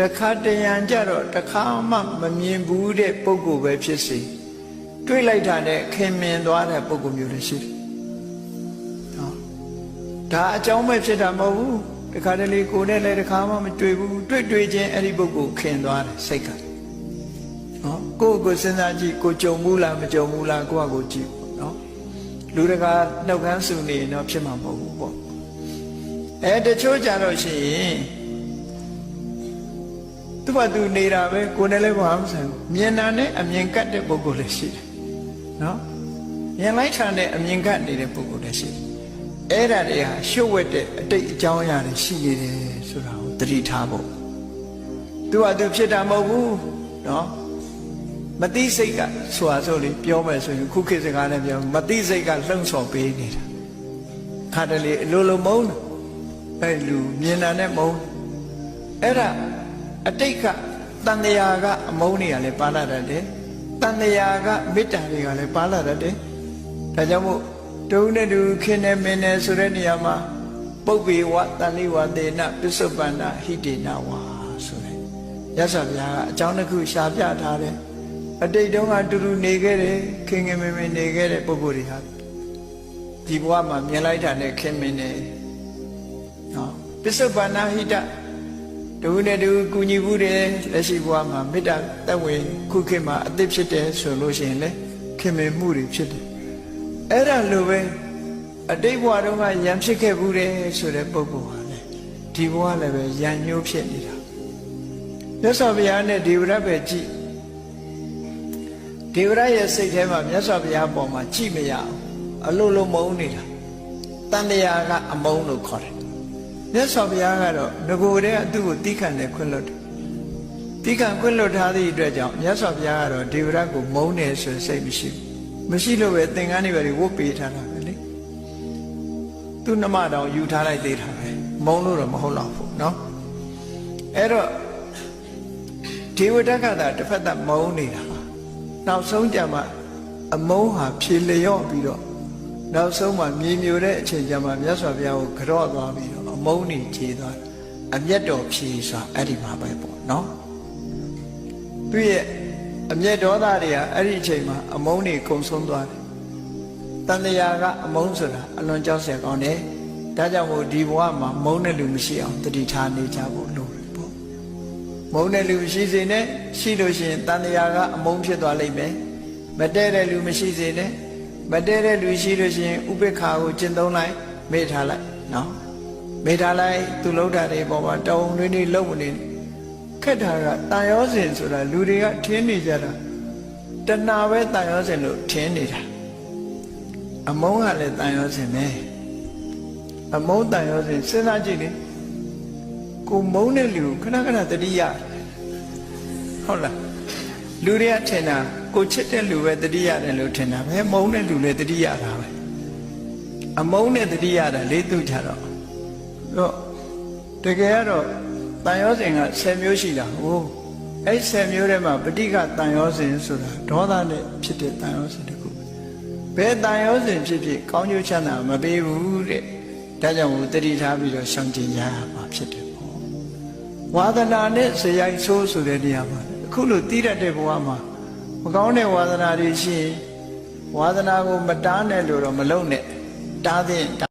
တခါတရံကြတော့တခါမှမမြင်ဘူးတဲ့ပုံကိုယ်ပဲဖြစ်စေတွေးလိုက်တာနဲ့ခင်မင်သွားတဲ့ပုံကိုယ်မျိုးလည်းရှိတယ်နော်ဒါအကြောင်းပဲဖြစ်တာမဟုတ်ဘူးတခါတလေကိုယ်နဲ့လည်းတခါမှမတွေ့ဘူးတွေ့တွေ့ချင်းအဲ့ဒီပုံကိုယ်ခင်သွားတယ်စိတ်ကနော်ကိုယ့်ကိုယ်စဉ်းစားကြည့်ကိုကြုံဘူးလားမကြုံဘူးလားကိုယ့်ဟာကိုယ်ကြည့်ပေါ့နော်လူတကာနှုတ်ခမ်းစုနေရင်တော့ဖြစ်မှာမဟုတ်ဘူးပေါ့အဲတချို့ကြတော့ရှိရင် သူ့ဘာသူနေတာပဲကိုယ်နဲ့လည်းဘာမှမဆိုင်ဘူးမြင်တာနဲ့အမြင်ကတ်တဲ့ပုဂ္ဂိုလ်လည်းရှိတယ်နော်မြင်လိုက်တာနဲ့အမြင်ကတ်နေတဲ့ပုဂ္ဂိုလ်လည်းရှိတယ်အဲ့ဒါတွေဟာရှုပ်ဝက်တဲ့အတိတ်အကြောင်းအရာတွေရှိနေတယ်ဆိုတာကိုသတိထားဖို့သူကသူဖြစ်တာမဟုတ်ဘူးနော်မတိစိတ်ကဆိုတာဆိုလေပြောမယ်ဆိုရင်ခုခေတ်စကားနဲ့ပြောမတိစိတ်ကလှုံ့ဆော်ပေးနေတာခါတလေအလိုလိုမုန်းတယ်အဲ့လူမြင်တာနဲ့မုန်းအဲ့ဒါ အတိတ်ကတန်တရာကအမုန်းတွေကလည်းပါလာတတ်တယ်တန်တရာကမေတ္တာတွေကလည်းပါလာတတ်တယ်ဒါကြောင့်မို့တုံးနဲ့တူခင်နဲ့မင်းနဲ့ဆိုတဲ့နေရာမှာပုပ်ပေဝတန်လိဝတေနပစ္စုပန္နဟိတေနဝါဆိုတဲ့ရသော်ဗျာကအကြောင်းတစ်ခုရှားပြထားတယ်အတိတ်တုန်းကတူတူနေခဲ့တယ်ခင်ခင်မင်းမင်းနေခဲ့တဲ့ပုဂ္ဂိုလ်တွေဟာဒီဘဝမှာမြင်လိုက်တာနဲ့ခင်မင်းနဲ့နော်ပစ္စုပန္နဟိတ တူနဲ့တူကူညီဘူးတယ်လက်ရှိဘဝမှာမေတ္တာတက်ဝင်ခုခေတ်မှာအသစ်ဖြစ်တယ်ဆိုလို့ရှိရင်လေခင်မင်မှုတွေဖြစ်တယ်အဲ့ဒါလိုပဲအတိတ်ဘဝတုန်းကယံဖြစ်ခဲ့ဘူးတယ်ဆိုတဲ့ပုဂ္ဂိုလ်ဟာလေဒီဘဝလည်းပဲယံညှိုးဖြစ်နေတာမြတ်စွာဘုရားနဲ့ဒေဝရတ်ပဲကြည့်ဒေဝရတ်ရဲ့စိတ်ထဲမှာမြတ်စွာဘုရားပေါ်မှာကြည့်မရအောင်အလိုလိုမုန်းနေတာတန်တရားကအမုန်းလို့ခေါ်တယ် မြတ်စွာဘုရားကတော့ငကိုယ်တည်းကသူ့ကိုတီးခံတယ်ခွင့်လွတ်တယ်တီးခံခွင့်လွတ်ထားသည့်အတွက်ကြောင့်မြတ်စွာဘုရားကတော့ဒေဝရတ်ကိုမုန်းတယ်ဆိုရင်စိတ်မရှိဘူးမရှိလို့ပဲသင်္ကန်းတွေပဲဝတ်ပေးထားတာပဲလေသူ့နှမတောင်ယူထားလိုက်သေးတာပဲမုန်းလို့တော့မဟုတ်တော့ဘူးเนาะအဲ့တော့ဒေဝတကသာတစ်ဖက်သက်မုန်းနေတာနောက်ဆုံးကြမှာအမုန်းဟာဖြေလျော့ပြီးတော့နောက်ဆုံးမှာမြေမြူတဲ့အချိန်ကျမှမြတ်စွာဘုရားကိုကြော့သွားပြီးတော့အ မုန်းနေခြေသွားအမျက်တော်ဖြေဆိုတာအဲ့ဒီမှာပဲပေါ့နော်သူရဲ့အမျက်ဒေါသတွေကအဲ့ဒီအချိန်မှာအမုန်းတွေကုံဆုံးသွားတယ်တန်လျာကအမုန်းဆိုတာအလွန်ကြောက်စရာကောင်းတယ်ဒါကြောင့်မို့ဒီဘဝမှာမုန်းတဲ့လူမရှိအောင်တတိထားနေကြဖို့လိုတယ်ပေါ့မုန်းတဲ့လူရှိစေနဲ့ရှိလို့ရှိရင်တန်လျာကအမုန်းဖြစ်သွားလိမ့်မယ်မတည့်တဲ့လူမရှိစေနဲ့မတည့်တဲ့လူရှိလို့ရှိရင်ဥပေက္ခာကိုကျင့်သုံးလိုက်မေ့ထားလိုက်နော် မေ့ထားလိုက်သူလှုပ်တာတွေပေါ်မှာတောင်းတွင်းတွေလှုပ်မနေခက်တာကတန်ရောစင်ဆိုတာလူတွေကထင်းနေကြတာတဏှာပဲတန်ရောစင်လို့ထင်းနေတာအမုန်းကလည်းတန်ရောစင်ပဲအမုန်းတန်ရောစင်စဉ်းစားကြည့်လေကိုမုန်းတဲ့လူကိုခဏခဏတတိယဟုတ်လားလူတွေကထင်တာကိုချစ်တဲ့လူပဲတတိယတယ်လို့ထင်တာပဲမုန်းတဲ့လူလည်းတတိယတာပဲအမုန်းနဲ့တတိယတာလေးသူကြတော့ တော့တကယ်ကတော့တန်ရောစင်က10မျိုးရှိတာဟိုအဲ့10မျိုးထဲမှာပဋိကတန်ရောစင်ဆိုတာဒေါသနဲ့ဖြစ်တဲ့တန်ရောစင်တခုဘယ်တန်ရောစင်ဖြစ်ဖြစ်ကောင်းကျိုးချမ်းသာမပေးဘူးတဲ့ဒါကြောင့်မို့တတိထားပြီးတော့ရှောင်ကျင်ရမှာဖြစ်တယ်ပေါ့ဝါဒနာနဲ့ဇယိုက်ဆိုးဆိုတဲ့နေရာမှာအခုလိုတီးတတ်တဲ့ဘဝမှာမကောင်းတဲ့ဝါဒနာတွေရှိရင်ဝါဒနာကိုမတားနဲ့လို့တော့မလုပ်နဲ့တားတဲ့